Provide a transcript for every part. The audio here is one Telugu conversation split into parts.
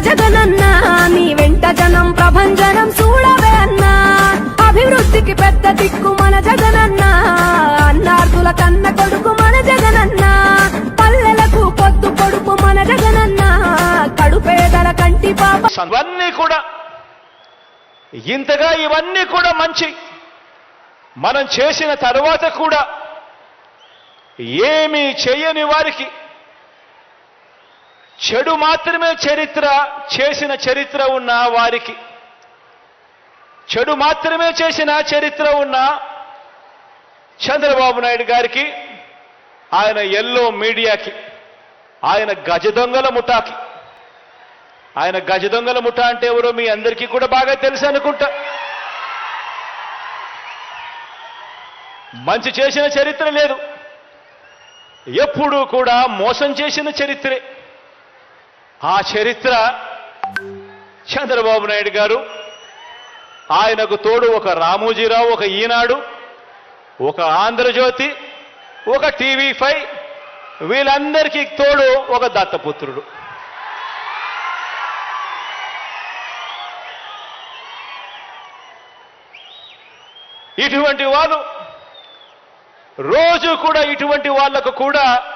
జగనన్న. నీ వెంట జనం ప్రభంజనం చూడవే అన్నా. అభివృద్ధికి పెద్ద దిక్కు మన జగనన్న. అన్నార్థుల కన్న కొడుకు మన జగనన్న. పల్లెలకు పొద్దు కొడుకు మన జగనన్న. కడుపేదల కంటి పాప. ఇవన్నీ కూడా ఇంతగా ఇవన్నీ కూడా మంచి. మనం చేసిన తర్వాత కూడా ఏమీ చేయని వారికి చెడు మాత్రమే చరిత్ర చేసిన చరిత్ర ఉన్న వారికి. చెడు మాత్రమే చేసిన చరిత్ర ఉన్న చంద్రబాబు నాయుడు గారికి ఆయన ఎల్లో మీడియాకి ఆయన గజ దొంగల ముఠాకి. ఆయన గజ దొంగల అంటే ఎవరో మీ అందరికీ కూడా బాగా తెలుసు అనుకుంటా. మంచి చేసిన చరిత్ర లేదు. ఎప్పుడూ కూడా మోసం చేసిన చరిత్రే. ఆ చరిత్ర చంద్రబాబు నాయుడు గారు ఆయనకు తోడు ఒక రామోజీరావు ఒక ఈనాడు ఒక ఆంధ్రజ్యోతి ఒక టీవీ ఫైవ్ వీళ్ళందరికీ తోడు ఒక దత్తపుత్రుడు. ఇటువంటి వాళ్ళు రోజు కూడా ఇటువంటి వాళ్ళకు కూడా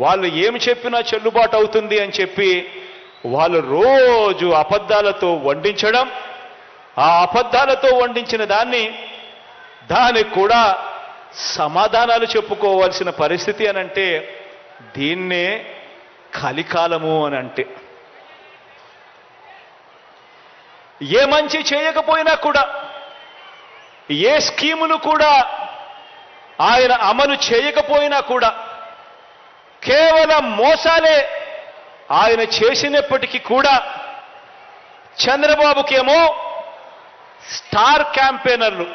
వాళ్ళు ఏమి చెప్పినా చెల్లుబాటు అవుతుంది అని చెప్పి వాళ్ళు రోజు అబద్ధాలతో వండించడం ఆ అబద్ధాలతో వండించిన దాన్ని దానికి కూడా సమాధానాలు చెప్పుకోవాల్సిన పరిస్థితి అని అంటే దీన్నే కలికాలము అని అంటే. ఏ మంచి చేయకపోయినా కూడా ఏ స్కీమును కూడా ఆయన అమలు చేయకపోయినా కూడా కేవలం మోసాలే ఆయన చేసినప్పటికీ కూడా చంద్రబాబుకేమో స్టార్ క్యాంపెయినర్లు.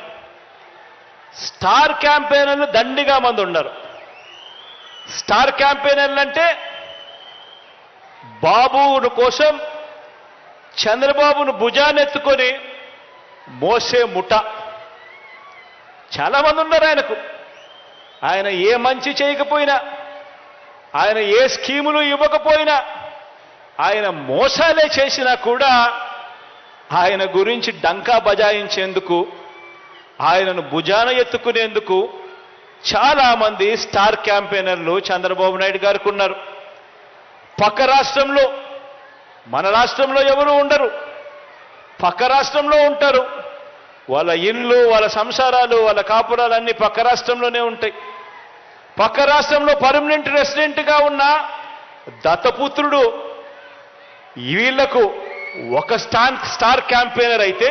స్టార్ క్యాంపెయినర్లు దండిగా మంది ఉన్నారు. స్టార్ క్యాంపెయినర్లు అంటే బాబును కోసం చంద్రబాబును భుజానెత్తుకొని మోసే ముఠ. చాలా మంది ఉన్నారు ఆయనకు. ఆయన ఏ మంచి చేయకపోయినా ఆయన ఏ స్కీములు ఇవ్వకపోయినా ఆయన మోసాలే చేసినా కూడా ఆయన గురించి డంకా బజాయించేందుకు ఆయనను భుజాన ఎత్తుకునేందుకు చాలామంది స్టార్ క్యాంపెయినర్లు చంద్రబాబు నాయుడు గారికి ఉన్నారు. పక్క రాష్ట్రంలో మన రాష్ట్రంలో ఎవరు ఉండరు. పక్క రాష్ట్రంలో ఉంటారు. వాళ్ళ ఇళ్ళు వాళ్ళ సంసారాలు వాళ్ళ కాపురాలు అన్నీ పక్క రాష్ట్రంలోనే ఉంటాయి. పక్క రాష్ట్రంలో పర్మనెంట్ రెసిడెంట్గా ఉన్న దత్తపుత్రుడు వీళ్ళకు ఒక స్టాన్ స్టార్ క్యాంపెయినర్ అయితే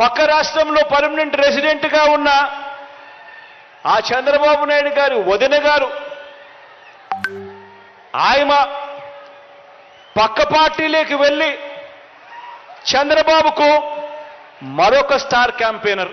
పక్క రాష్ట్రంలో పర్మనెంట్ రెసిడెంట్గా ఉన్న ఆ చంద్రబాబు నాయుడు గారి వదిన గారు ఆయమ పక్క పార్టీలోకి వెళ్ళి చంద్రబాబుకు మరొక స్టార్ క్యాంపెయినర్.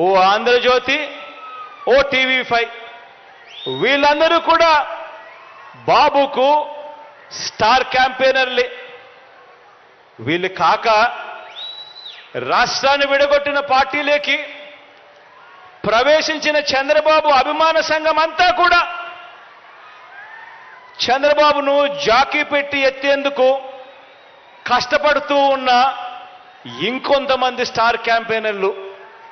ఓ ఆంధ్రజ్యోతి ఓ టీవీ ఫైవ్ వీళ్ళందరూ కూడా బాబుకు స్టార్ క్యాంపెయినర్లే. వీళ్ళు కాక రాష్ట్రాన్ని విడగొట్టిన పార్టీలేకి ప్రవేశించిన చంద్రబాబు అభిమాన సంఘం అంతా కూడా చంద్రబాబును జాకీ పెట్టి ఎత్తేందుకు కష్టపడుతూ ఉన్న ఇంకొంతమంది స్టార్ క్యాంపెయినర్లు.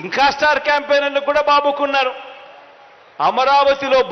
ఇంకా స్టార్ క్యాంపెయినర్లు కూడా బాబుకున్నారు. అమరావతిలో